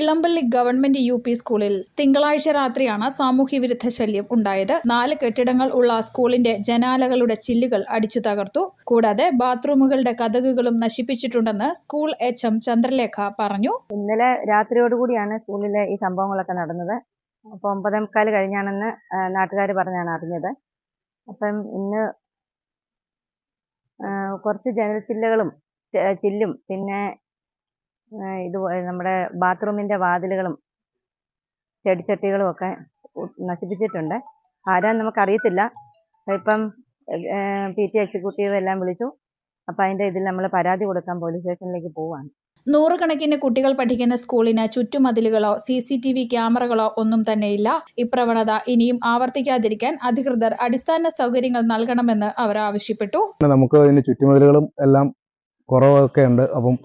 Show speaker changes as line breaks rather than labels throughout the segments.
Elampally government U P സ്കൂളിൽ തിങ്കളാഴ്ച രാത്രിയാണ് സാമൂഹ്യ വിരുദ്ധ ശല്യം ഉണ്ടായത്. നാല് കെട്ടിടങ്ങൾ ഉള്ള സ്കൂളിന്റെ ജനാലകളുടെ ചില്ലുകൾ അടിച്ചു തകർത്തു. കൂടാതെ ബാത്റൂമുകളുടെ കഥകുകളും നശിപ്പിച്ചിട്ടുണ്ടെന്ന് സ്കൂൾ എച്ച് എം ചന്ദ്രലേഖ പറഞ്ഞു.
ഇന്നലെ രാത്രിയോടുകൂടിയാണ് സ്കൂളിലെ ഈ സംഭവങ്ങളൊക്കെ നടന്നത്. അപ്പോൾ ഒമ്പതേ മുക്കാൽ കഴിഞ്ഞാണെന്ന് നാട്ടുകാർ പറഞ്ഞാണ് അറിഞ്ഞത്. അപ്പം ഇന്ന് കുറച്ച് ജനൽ ചില്ലകളും ചില്ലും പിന്നെ ഇത് നമ്മുടെ ബാത്റൂമിന്റെ വാതിലുകളും ചെടിച്ചട്ടികളും ഒക്കെ നശിപ്പിച്ചിട്ടുണ്ട്. ആരാന്ന് നമുക്കറിയത്തില്ല. ഇപ്പം പി ടി എക്സിക്യൂട്ടീവ് എല്ലാം വിളിച്ചു. അപ്പം അതിന്റെ ഇതിൽ നമ്മൾ പരാതി കൊടുക്കാൻ പോലീസ് സ്റ്റേഷനിലേക്ക് പോവാണ്.
നൂറുകണക്കിന് കുട്ടികൾ പഠിക്കുന്ന സ്കൂളിന് ചുറ്റുമതിലുകളോ സി സി ടി വി ക്യാമറകളോ ഒന്നും തന്നെയില്ല ഇപ്രവണത ഇനിയും ആവർത്തിക്കാതിരിക്കാൻ അധികൃതർ അടിസ്ഥാന സൗകര്യങ്ങൾ നൽകണമെന്ന് അവർ ആവശ്യപ്പെട്ടു.
നമുക്ക് ഇതിന് ചുറ്റുമതിലുകളും എല്ലാം കുറവൊക്കെ ഉണ്ട്. അപ്പം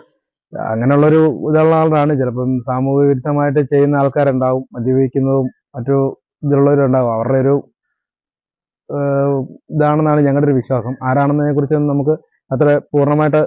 അങ്ങനെയുള്ളൊരു ഇതുള്ള ആളാണ്. ചിലപ്പം സാമൂഹിക വിരുദ്ധമായിട്ട് ചെയ്യുന്ന ആൾക്കാരുണ്ടാവും മദ്യപിക്കുന്നതും മറ്റു ഇതിലുള്ളവരുണ്ടാവും. അവരുടെ ഒരു ഇതാണെന്നാണ് ഞങ്ങളുടെ ഒരു വിശ്വാസം. ആരാണെന്നതിനെ കുറിച്ച് നമുക്ക് അത്ര പൂർണമായിട്ട്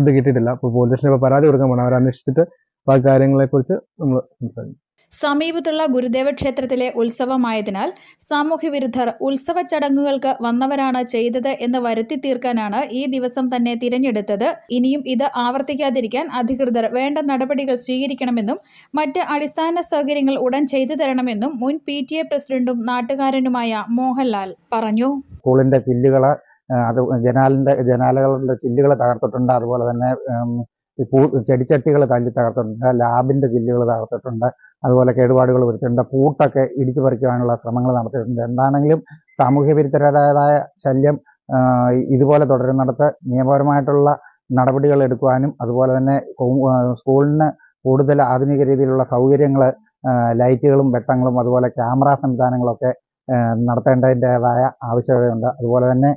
ഇത് കിട്ടിയിട്ടില്ല. അപ്പോൾ പോലീസ് സ്റ്റേഷനിൽ ഇപ്പോൾ പരാതി കൊടുക്കാൻ പോകണം അവർ അന്വേഷിച്ചിട്ട് ബാക്കി കാര്യങ്ങളെക്കുറിച്ച് നമ്മൾ സംസാരിക്കും.
സമീപത്തുള്ള ഗുരുദേവ ക്ഷേത്രത്തിലെ ഉത്സവമായതിനാൽ സാമൂഹ്യവിരുദ്ധർ ഉത്സവ ചടങ്ങുകൾക്ക് വന്നവരാണ് ചെയ്തത് എന്ന് വരുത്തി തീർക്കാനാണ് ഈ ദിവസം തന്നെ തിരഞ്ഞെടുത്തത്. ഇനിയും ഇത് ആവർത്തിക്കാതിരിക്കാൻ അധികൃതർ വേണ്ട നടപടികൾ സ്വീകരിക്കണമെന്നും മറ്റ് അടിസ്ഥാന സൗകര്യങ്ങൾ ഉടൻ ചെയ്തു തരണമെന്നും മുൻ പി പ്രസിഡന്റും നാട്ടുകാരനുമായ മോഹൻലാൽ പറഞ്ഞു.
സ്കൂളിന്റെ ചില്ലുകൾ അത് ജനാലിന്റെ ജനാലകളുടെ ചില്ലുകൾ തകർത്തിട്ടുണ്ട്. അതുപോലെ തന്നെ ചെടിച്ചട്ടികൾ തല്ലി തകർത്തിട്ടുണ്ട്. ലാബിന്റെ ചില്ലുകൾ തകർത്തിട്ടുണ്ട്. അതുപോലെ കേടുപാടുകൾ വരുത്തിയിട്ടുണ്ട്. പൂട്ടൊക്കെ ഇടിച്ചു പറിക്കുവാനുള്ള ശ്രമങ്ങൾ നടത്തിയിട്ടുണ്ട്. എന്താണെങ്കിലും സാമൂഹ്യ വിരുദ്ധരുടേതായ ശല്യം ഇതുപോലെ തുടരുന്നിടത്ത് നിയമപരമായിട്ടുള്ള നടപടികൾ എടുക്കുവാനും അതുപോലെ തന്നെ സ്കൂളിന് കൂടുതൽ ആധുനിക രീതിയിലുള്ള സൗകര്യങ്ങൾ ലൈറ്റുകളും വെട്ടങ്ങളും അതുപോലെ ക്യാമറ സംവിധാനങ്ങളൊക്കെ നടത്തേണ്ടതിന്റെതായ ആവശ്യകതയുണ്ട്. അതുപോലെ തന്നെ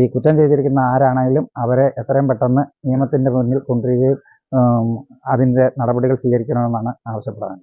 ഈ കുറ്റം ചെയ്തിരിക്കുന്ന ആരാണെങ്കിലും അവരെ എത്രയും പെട്ടെന്ന് നിയമത്തിന്റെ മുന്നിൽ കൊണ്ടുവരികയും അതിന്റെ നടപടികൾ സ്വീകരിക്കണമെന്നാണ് ആവശ്യപ്പെടുന്നത്